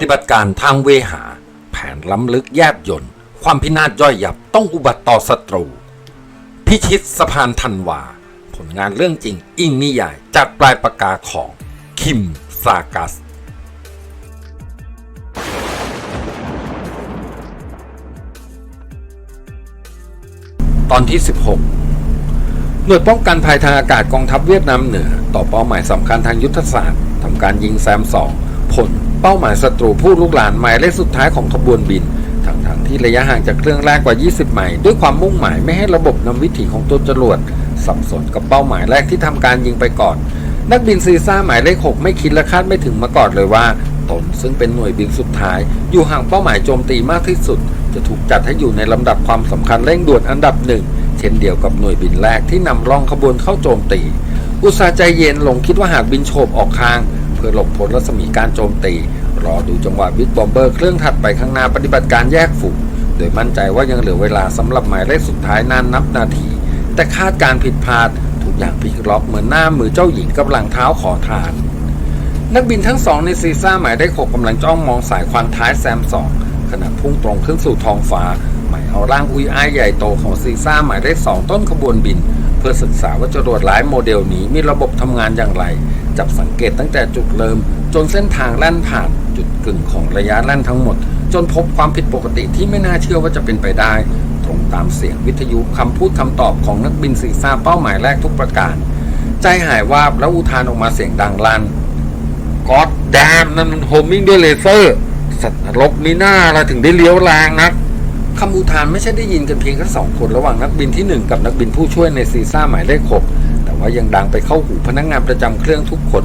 ฏิบัติการทางเวหา แผนล้ำลึกแยบยนต์ความพินาศย่อยยับต้องอุบัติต่อศัตรู พิชิตสะพานธันวา ผลงานเรื่องจริงอิงนิยายจากปลายปากกาของ คิมซากัส ตอนที่ 16 หน่วยป้องกันภัยทางอากาศกองทัพเวียดนามเหนือ ต่อเป้าหมายสำคัญทางยุทธศาสตร์ทำการยิงแซมสองผล เป้าหมายศัตรูผู้ลุกหลานหมายเลขสุดท้ายของขบวนบินทั้งๆที่ระยะห่างจากเครื่องแรกกว่า 20 ไมล์ด้วยความมุ่งหมายไม่ให้ระบบนำวิถีของตัวจรวดสับสนกับเป้าหมายแรกที่ทำการยิงไปก่อน นักบินซีซ่าหมายเลข 6 ไม่คิดและคาดไม่ถึงมาก่อนเลยว่าตนซึ่งเป็นหน่วยบินสุดท้าย อยู่ห่างเป้าหมายโจมตีมากที่สุด จะถูกจัดให้อยู่ในลำดับความสำคัญเร่งด่วนอันดับหนึ่งเช่นเดียวกับหน่วยบินแรกที่นำร่องขบวนเข้าโจมตี อุตสาห์ใจเย็นลงคิดว่าหากบินโฉบออกข้าง เพื่อหลบพ้นรัศมีการโจมตี รอดูจังหวะบิ๊กบอมเบอร์เครื่องถัดไปข้างหน้าปฏิบัติการแยกฝูงโดยมั่นใจว่ายังเหลือเวลาสำหรับหมายเลขสุดท้ายนานนับนาที แต่คาดการผิดพลาดทุกอย่างพลิกล็อกเหมือนหน้ามือเจ้าหญิงกับหลังเท้าขอทาน นักบินทั้งสองในซีซ่าหมายเลขหกกำลังจ้องมองสายควันท้ายแซมสองขณะพุ่งตรงขึ้นสู่ท้องฟ้าหมายเอาร่างอุยอ้ายใหญ่โตของซีซ่าหมายเลขสองต้นขบวนบิน เพื่อศึกษาว่าจรวดหลายโมเดลนี้มีระบบทำงานอย่างไร จับสังเกตตั้งแต่จุดเริ่มจนเส้นทางแล่นผ่าน จุดกึ่งของระยะแล่นทั้งหมด จนพบความผิดปกติที่ไม่น่าเชื่อว่าจะเป็นไปได้ ตรงตามเสียงวิทยุคำพูดคำตอบของนักบินซีซ่าเป้าหมายแรกทุกประการ ใจหายวาบแล้วอุทานออกมาเสียงดังลั่นก็อดแดมนั่นมันโฮมมิ่งด้วยเลเซอร์ สัตว์นรกมีหน้าเราถึงได้เลี้ยวแรงนักคำอุทานไม่ใช่ได้ยินกันเพียงแค่สองคนระหว่างนักบินที่หนึ่งกับนักบินผู้ช่วยในซีซ่าหมายเลขหกแต่ว่ายังดังไปเข้าหูพนักงานประจำเครื่องทุกคน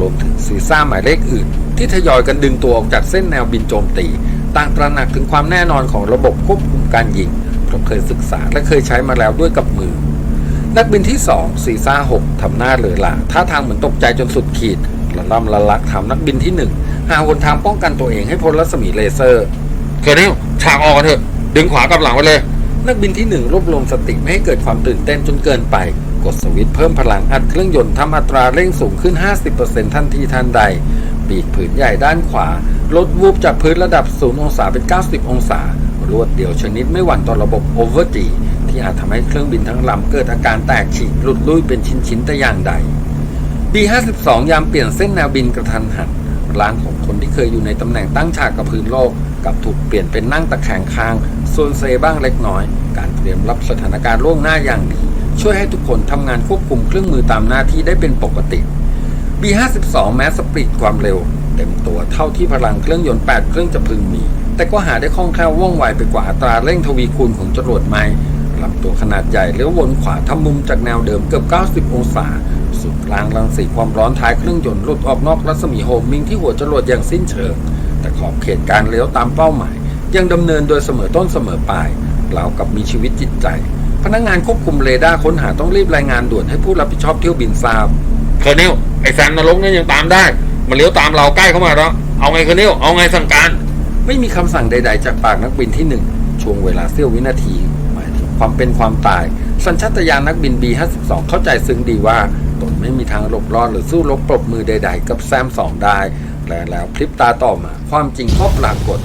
รวมถึงซีซ่าหมายเลขอื่น ที่ทยอยกันดึงตัวออกจากเส้นแนวบินโจมตี ต่างตระหนักถึงความแน่นอนของระบบควบคุมการยิงเพราะเคยศึกษาและเคยใช้มาแล้วด้วยกับมือ นักบินที่2ซีซ่า6ทำหน้าเหลือหลาท่าทางเหมือนตกใจจนสุดขีดละล่ำละลักถามนักบินที่1หาหนทางป้องกันตัวเองให้พ้นรัศมีเลเซอร์เคอร์เนลฉากออกกันเถอะดึงขวากับหลังไปเลย นักบินที่1รวบรวมสติไม่ให้เกิดความตื่นเต้นจนเกินไป กดสวิตช์เพิ่มพลังอัดเครื่องยนต์ทำอัตราเร่งสูงขึ้น 50%ทันทีทันใด ปีกผืนใหญ่ด้านขวา ลดวูบจากพื้นระดับ 0 องศาเป็น 90 องศา รวดเดียวชนิดไม่หวั่นต่อระบบโอเวอร์จีที่อาจทำให้เครื่องบินทั้งลำเกิดอาการแตกฉีกหลุดลุ่ยเป็นชิ้นๆแต่อย่างใด B52 ยามเปลี่ยนเส้นแนวบินกระทันหันร่างของคนที่เคยอยู่ในตำแหน่งตั้งฉากกับพื้นโลกกับถูกเปลี่ยนเป็นนั่งตะแคงข้าง ส่วนเซบ้างเล็กน้อย การเตรียมรับสถานการณ์ล่วงหน้าอย่างดี ช่วยให้ทุกคนทำงานควบคุมเครื่องมือตามหน้าที่ได้เป็นปกติ B52 แม้สปริตความเร็ว เต็มตัวเท่าที่พลังเครื่องยนต์ 8 เครื่องจะพึงมี แต่ก็หาได้คล่องแคล่วว่องไวไปกว่าอัตราเร่งทวีคูณของจรวดไม้ลำตัวขนาดใหญ่เลี้ยววนขวาทำมุมจากแนวเดิมเกือบ 90 องศา สุดกลางรังสีความร้อนท้ายเครื่องยนต์หลุดออกนอกรัศมีโฮมมิงที่หัวจรวดอย่างสิ้นเชิง แต่ขอบเขตการเลี้ยวตามเป้าหมาย ยังดำเนินโดยเสมอต้นเสมอปลายราวกับมีชีวิตจิตใจ พนักงานควบคุมเรดาร์ค้นหาต้องรีบรายงานด่วนให้ผู้รับผิดชอบเที่ยวบินทราบเคอร์เนลไอแซมนรกนี่ยังตามได้ มันเลี้ยวตามเราใกล้เข้ามาแล้ว เอาไงเคอร์เนลเอาไงสั่งการ ไม่มีคำสั่งใด ๆ จากปากนักบินที่หนึ่งช่วงเวลาเสี้ยววินาทีหมายถึงความเป็นความตาย สัญชาตญาณนักบิน B52 เข้าใจซึ้งดีว่าตนไม่มีทางหลบรอดหรือสู้รบปรบมือใด ๆ กับแซมสองได้ และแล้วพลิบตาต่อมา ความจริงก็ปรากฏ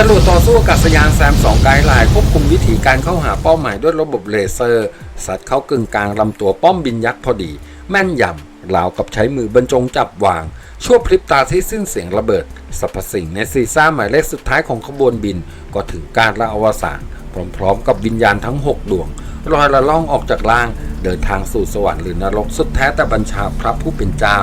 จรวดต่อสู้อากาศยานแซม2ไกด์ไลน์ควบคุมวิธีการเข้าหาเป้าหมายด้วยระบบเลเซอร์ สัตว์เข้ากึ่งกลางลำตัวป้อมบินยักษ์พอดี แม่นยำราวกับใช้มือบรรจงจับวาง ชั่วพริบตาที่สิ้นเสียงระเบิดสรรพสิ่งในซีซ่าหมายเลขสุดท้ายของขบวนบิน ก็ถึงการละอวสานพร้อมๆ กับวิญญาณทั้ง 6 ดวงลอยละล่องออกจากล่าง เดินทางสู่สวรรค์หรือนรกสุดแท้แต่บัญชาพระผู้เป็นเจ้า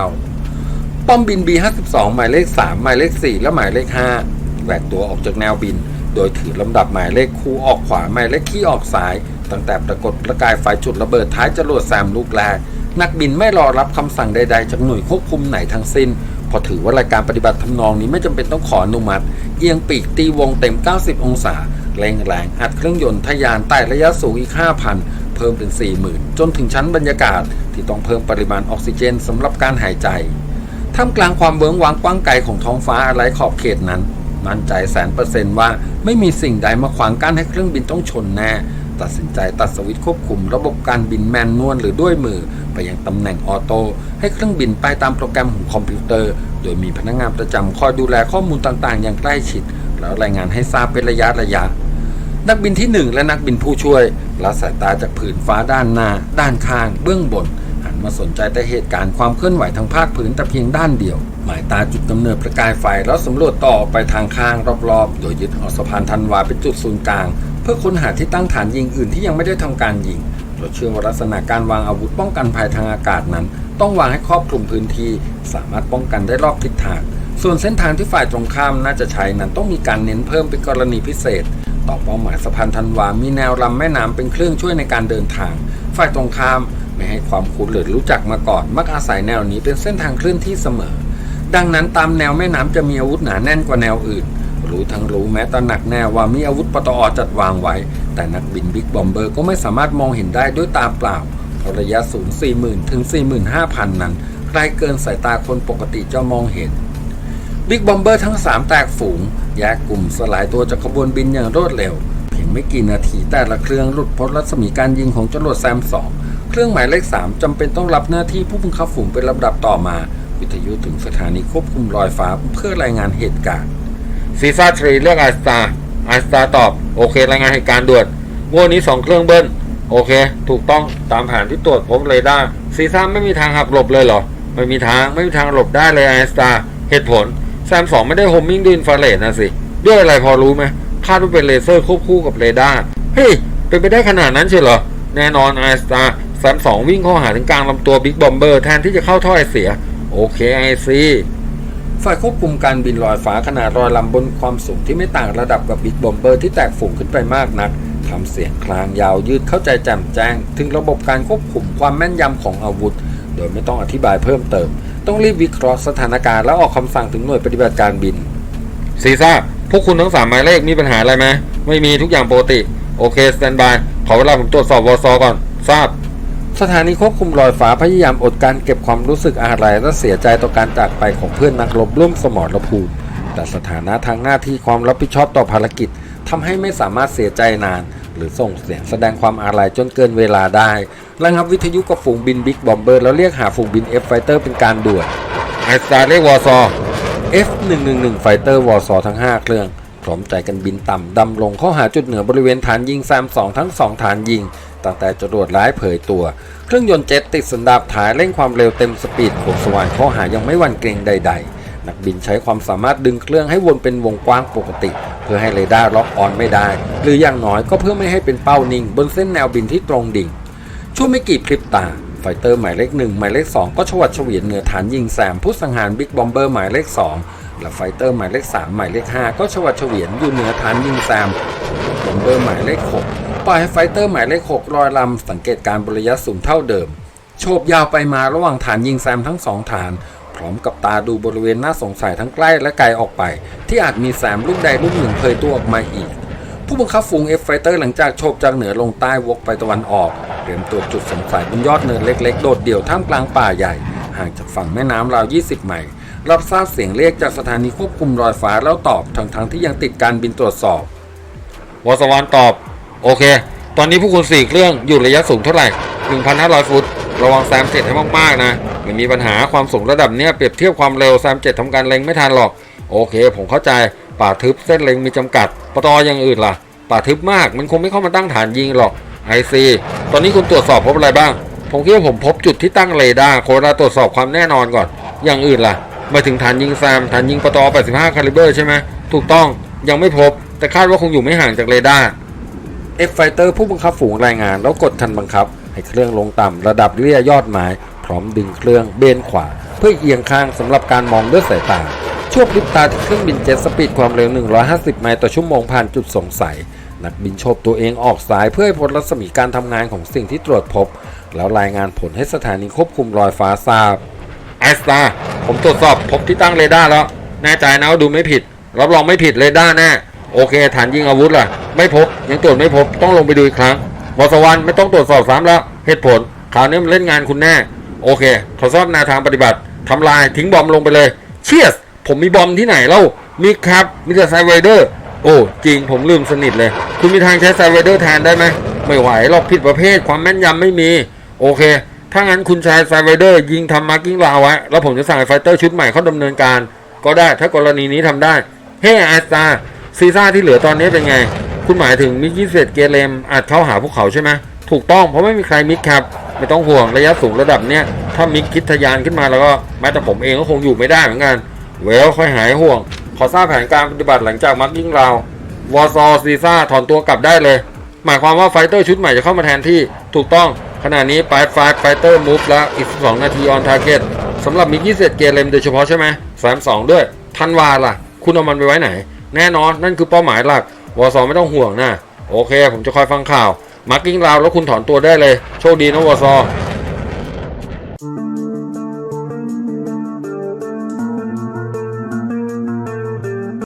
ป้อมบิน B52 หมายเลข 3 หมายเลข 4 และหมายเลข 5 แหวกตัวออกจากแนวบิน โดยถือลำดับหมายเลขคู่ออกขวาหมายเลขขี้ออกซ้าย ตั้งแต่ปรากฏประกายไฟจุดระเบิดท้ายจรวดแซมลูกแรกนักบินไม่รอรับคำสั่งใดๆ จากหน่วยควบคุมไหนทั้งสิ้น พอถือว่ารายการปฏิบัติทำนองนี้ไม่จำเป็นต้องขออนุมัติ เอียงปีกตีวงเต็ม 90 องศาเร่งแรงอัดเครื่องยนต์ทะยานไต่ระยะสูงอีก 5,000 เพิ่มเป็น 40,000 จนถึงชั้นบรรยากาศ ที่ต้องเพิ่มปริมาณออกซิเจนสำหรับการหายใจท่ามกลางความเบิงวางกว้างไกลของท้องฟ้าอะไรขอบเขตนั้น มั่นใจแสนเปอร์เซนต์ว่าไม่มีสิ่งใดมาขวางกั้นให้เครื่องบินต้องชนแน่ ตัดสินใจตัดสวิตช์ควบคุมระบบการบินแมนนวลหรือด้วยมือ ไปยังตำแหน่งออโต้ให้เครื่องบินไปตามโปรแกรมของคอมพิวเตอร์ โดยมีพนักงานประจำคอยดูแลข้อมูลต่างๆ อย่างใกล้ชิด แล้วรายงานให้ทราบเป็นระยะระยะนักบินที่ 1 และนักบินผู้ช่วยละสายตาจากผืนฟ้าด้านหน้า ด้านข้าง เบื้องบน มาสนใจแต่เหตุการณ์ความเคลื่อนไหวทางภาคพื้นแต่เพียงด้านเดียว หมายตาจุดกำเนิดประกายไฟแล้วสำรวจต่อไปทางข้างรอบๆ โดยยึดหอสะพานธันวาเป็นจุดศูนย์กลาง เพื่อค้นหาที่ตั้งฐานยิงอื่นที่ยังไม่ได้ทำการยิงเราเชื่อว่าลักษณะการวางอาวุธป้องกันภัยทางอากาศนั้น ต้องวางให้ครอบคลุมพื้นที่ สามารถป้องกันได้รอบทิศทาง ส่วนเส้นทางที่ฝ่ายตรงข้ามน่าจะใช้นั้นต้องมีการเน้นเพิ่มเป็นกรณีพิเศษต่อเป้าหมายสะพานธันวา มีแนวลำแม่น้ำเป็นเครื่องช่วยในการเดินทาง ฝ่ายตรงข้าม ไม่ให้ความคุ้นหรือรู้จักมาก่อน มักอาศัยแนวนี้เป็นเส้นทางเคลื่อนที่เสมอ ดังนั้นตามแนวแม่น้ำจะมีอาวุธหนาแน่นกว่าแนวอื่น รู้ทั้งรู้แม้ตระหนักแน่ว่ามีอาวุธปตอจัดวางไว้ แต่นักบินบิ๊กบอมเบอร์ก็ไม่สามารถมองเห็นได้ด้วยตาเปล่าเพราะระยะสูง 40,000 ถึง 45,000 นั้นไกลเกินสายตาคนปกติจะมองเห็นบิ๊กบอมเบอร์ทั้ง 3 แตกฝูง แยกกลุ่มสลายตัวจากขบวนบินอย่างรวดเร็ว เพียงไม่กี่นาทีแต่ละเครื่องหลุดพ้นรัศมีการยิงของจรวดแซม2 เครื่องหมายเลข 3จำเป็นต้องรับหน้าที่ผู้บังคับฝูงเป็นลำดับต่อมา วิทยุถึงสถานีควบคุมลอยฟ้าเพื่อรายงานเหตุการณ์ซีซ่าทรีเรียกไอสตาไอสตาตอบ โอเค รายงานเหตุการณ์ด่วนงวดนี้ 2 เครื่องเบิ้ลโอเค ถูกต้องตามแผนที่ตรวจพบเรดาร์ซีซ่าไม่มีทางหักหลบเลยเหรอ ไม่มีทางไม่มีทางหลบได้เลยไอสตาเหตุผลแซมสองไม่ได้โฮมมิ่งด้วยอินฟราเรดนะสิด้วยอะไรพอรู้ไหมคาดว่าเป็นเลเซอร์ควบคู่กับเรดาร์เฮ้ยเป็นไปได้ขนาดนั้นเชียวเหรอแน่นอนไอสตา ซมสองวิ่งเข้าหาถึงกลางลำตัวบิ๊กบอมเบอร์แทนที่จะเข้าท่อไอเสีย โอเคไอซีฝ่ายควบคุมการบินลอยฟ้าขนาดลอยลำบนความสูงที่ไม่ต่างระดับกับบิ๊กบอมเบอร์ที่แตกฝูงขึ้นไปมากนักทำเสียงคลางยาวยืดเข้าใจแจ่มแจ้ง ถึงระบบการควบคุมความแม่นยำของอาวุธ โดยไม่ต้องอธิบายเพิ่มเติม ต้องรีบวิเคราะห์สถานการณ์และออกคำสั่งถึงหน่วยปฏิบัติการบินซีซ่าพวกคุณทั้งสามหมายเลขมีปัญหาอะไรไหมไม่มีทุกอย่างปกติ โอเคสแตนบายขอเวลาผมตรวจสอบวอซก่อน ทราบ สถานีควบคุมลอยฟ้าพยายามอดการเก็บความรู้สึกอาลัยและเสียใจต่อการจากไปของเพื่อนนักรบร่วมสมรภูมิ แต่สถานะทางหน้าที่ความรับผิดชอบต่อภารกิจทำให้ไม่สามารถเสียใจนาน หรือส่งเสียงแสดงความอาลัยจนเกินเวลาได้ระงับวิทยุกับฝูงบินบิ๊กบอมเบอร์แล้วเรียกหาฝูงบิน F Fighter เป็นการด่วนไอสตาร์เรียกวอซอ F111 ไฟเตอร์วอซอทั้ง 5 เครื่องพร้อมใจกันบินต่ำดำลงเข้าหาจุดเหนือบริเวณฐานยิงแซม2ทั้ง 2 ฐานยิง ตั้งแต่จรวดร้ายเผยตัว เครื่องยนต์เจ็ตติดสันดาปถ่ายเร่งความเร็วเต็มสปีดโขงสว่างเข้าหายังไม่วันเกรงใด ๆ นักบินใช้ความสามารถดึงเครื่องให้วนเป็นวงกว้างปกติ เพื่อให้เรดาร์ล็อกออนไม่ได้ หรืออย่างน้อยก็เพื่อไม่ให้เป็นเป้านิ่ง บนเส้นแนวบินที่ตรงดิ่ง ช่วงไม่กี่พริบตาไฟเตอร์หมายเลขหนึ่งหมายเลขสองก็ชวัดเฉวียนเหนือฐานยิงแซมผู้สังหารบิ๊กบอมเบอร์หมายเลขสองและไฟเตอร์หมายเลขสามหมายเลขห้าก็ชวัดเฉวียนอยู่เหนือฐานยิงแซมบอมเบอร์หมายเลขหก ปล่อยให้ไฟเตอร์หมายเลขหกลอยลำสังเกตการบระยะสูงเท่าเดิมโฉบยาวไปมาระหว่างฐานยิงแซมทั้งสองฐาน พร้อมกับตาดูบริเวณน่าสงสัยทั้งใกล้และไกลออกไป ที่อาจมีแซมลูกใดลูกหนึ่งเผยตัวออกมาอีก ผู้บังคับฝูง F Fighter หลังจากโฉบจากเหนือลงใต้วกไปตะวันออกเตรียมตรวจจุดสงสัยบนยอดเนินเล็ก ๆ โดดเดี่ยวท่ามกลางป่าใหญ่ ห่างจากฝั่งแม่น้ำราว 20 ไมล์รับทราบเสียงเรียกจากสถานีควบคุมลอยฟ้าแล้วตอบทั้งๆที่ยังติดการบินตรวจสอบวสวรรณตอบ โอเค ตอนนี้ผู้คุณสี่เครื่องอยู่ระยะสูงเท่าไหร่ 1,500 ฟุต ระวังแซมเจ็ดให้มากๆนะไม่มีปัญหาความสูงระดับเนี้ยเปรียบเทียบความเร็วแซมเจ็ดทำการเล็งไม่ทันหรอก โอเค ผมเข้าใจป่าทึบเส้นเล็งมีจำกัดปตออย่างอื่นล่ะ ป่าทึบมากมันคงไม่เข้ามาตั้งฐานยิงหรอกไอซีตอนนี้คุณตรวจสอบพบอะไรบ้าง ผมคิดว่าผมพบจุดที่ตั้งเรดาร์โคราตรวจสอบความแน่นอนก่อน อย่างอื่นล่ะมาถึงฐานยิงแซมฐานยิงปตอ85คาลิเบอร์ใช่ไหมถูกต้องยังไม่พบ แต่คาดว่าคงอยู่ไม่ห่างจากเรดาร์ F Fighter ผู้บังคับฝูงรายงานแล้วกดทันบังคับ ให้เครื่องลงต่ำระดับเลี่ยยอดไม้พร้อมดึงเครื่องเบนขวา เพื่อเอียงข้างสำหรับการมองด้วยสายตาช่วงพริบตาที่เครื่องบินเจ็ตสปีดความเร็ว 150 ไมล์ต่อชั่วโมงผ่านจุดสงสัย นักบินโฉบตัวเองออกสายเพื่อให้พ้นรัศมีการทำงานของสิ่งที่ตรวจพบ แล้วรายงานผลให้สถานีควบคุมลอยฟ้าทราบไอสตาผมตรวจสอบพบที่ตั้งเรดาร์แล้วแน่ใจนะว่าดูไม่ผิด รับรองไม่ผิดเรดาร์แน่โอเค ฐานยิงอาวุธล่ะ ไม่พบ ยังตรวจไม่พบต้องลงไปดูอีกครั้งวสวรรณไม่ต้องตรวจสอบซ้ำแล้วเหตุผลคราวนี้มันเล่นงานคุณแน่ โอเคทดสอบแนวทางปฏิบัติทำลายทิ้งบอมลงไปเลย เชียส ผมมีบอมที่ไหนเล่ามีครับมีแต่ไซเวเดอร์ โอ้จริงผมลืมสนิทเลย คุณมีทางใช้ไซเวเดอร์แทนได้ไหมไม่ไหวหรอกผิดประเภทความแม่นยำไม่มี โอเค ถ้างั้นคุณใชายไซไวเดอร์ ยิงทำมาร์กิ้งราวไว้แล้วผมจะสั่งไฟเตอร์ชุดใหม่เขาดำเนินการ ก็ได้ถ้ากรณีนี้ทำได้เฮ้ไอสตาซีซ่าที่เหลือตอนนี้เป็นไง คุณหมายถึงมิกยี่สิบเกเลมอาจเข้าหาพวกเขาใช่ไหมถูกต้องเพราะไม่มีใครมิกครับ ไม่ต้องห่วงระยะสูงระดับเนี้ยถ้ามิกคิดทะยานขึ้นมาแล้วก็แม้แต่ผมเองก็คงอยู่ไม่ได้เหมือนกัน เวลค่อยหายห่วง ขอทราบแผนการปฏิบัติหลังจากมาร์กิ้งราววอร์ซอซีซ่าถอนตัวกลับได้เลย หมายความว่าไฟเตอร์ชุดใหม่จะเข้ามาแทนที่ถูกต้องขณะนี้ไปไฟไฟเตอร์มูฟแล้วอีก 2 นาทีออนทาร์เก็ตสำหรับมิกยี่สิบเกเลมโดยเฉพาะใช่ไหมแซมสองด้วยทันวาล่ะ คุณเอามันไปไว้ไหน แน่นอนนั่นคือเป้าหมายหลัก วอซอไม่ต้องห่วงนะ โอเค ผมจะคอยฟังข่าว มาร์กิ้งราวแล้วคุณถอนตัวได้เลย โชคดีนะวอซอ